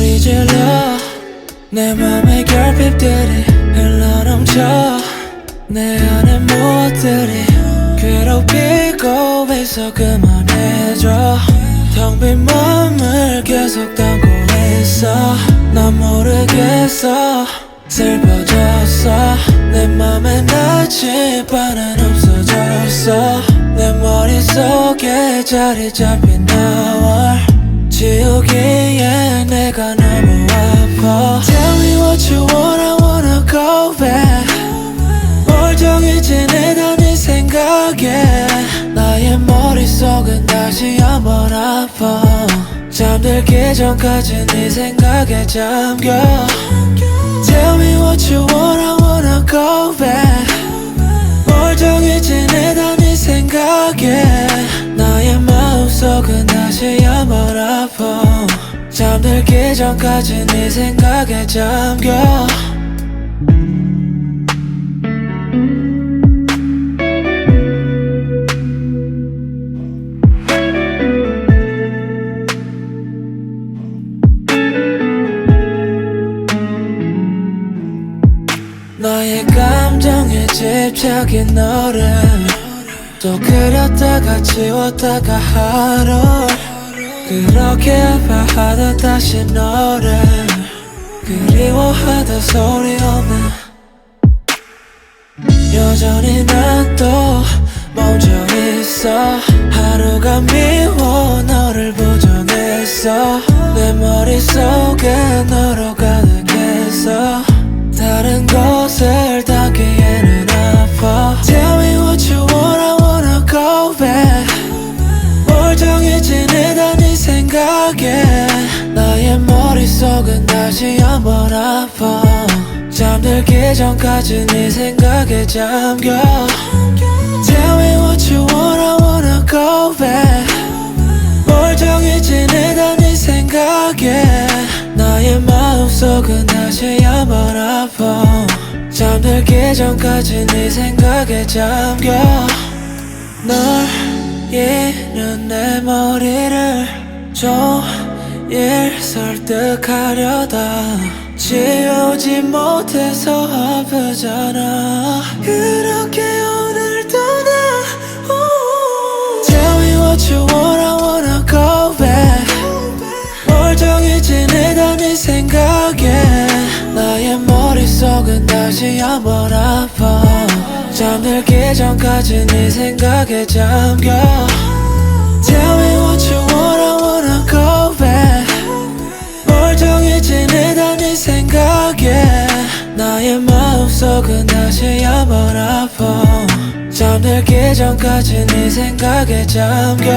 소리 질러 내 맘의 결핍들이 흘러넘쳐 내 안에 무엇들이 괴롭히고 있어 그만해줘. 텅 빈 맘을 계속 담고 있어. 난 모르겠어. 슬퍼졌어. 내 맘에 나침반은 없어졌어. 내 머릿속에 자리 잡힌 나와 지우기에 내가 너무 아파 Tell me what you want I wanna go back 멀쩡해진 내가 네 생각에 나의 머릿속은 다시 한번 아파 잠들기 전까지 네 생각에 잠겨 Tell me what you want I wanna go back 멀쩡해진 내가 네 생각에 잠들기 전까지 네 생각에 잠겨. 나의 감정에 집착인 너를 또 그렸다가 지웠다가 하루 그렇게 아파하다 다시 너를 그리워하다 소리 없는 여전히 난 또 멈춰 있어. 하루가 미워 너를 보정했어 내 머릿속에 너로 가득했어 다른 닿기에 생각에 나의 머릿속은 다시 한번 아파. 잠들기 전까지 네 생각에 잠겨. Tell me what you want I wanna go back. 멀쩡해진 내가 네 생각에 나의 마음속은 다시 한번 아파. 잠들기 전까지 네 생각에 잠겨. 널 잃은 내 머리를 종일 설득하려다. 지우지 못해서 아프잖아. 그렇게 오늘도 나. 우. Tell me what you want I wanna go back. 멀쩡해진 내가 네 생각에. 나의 머릿속은 다시 한번 아파. 잠들기 전까지 네 생각에 잠겨. Tell me 마음속은 다시 한번 아파. 잠들기 전까지 네 생각에 잠겨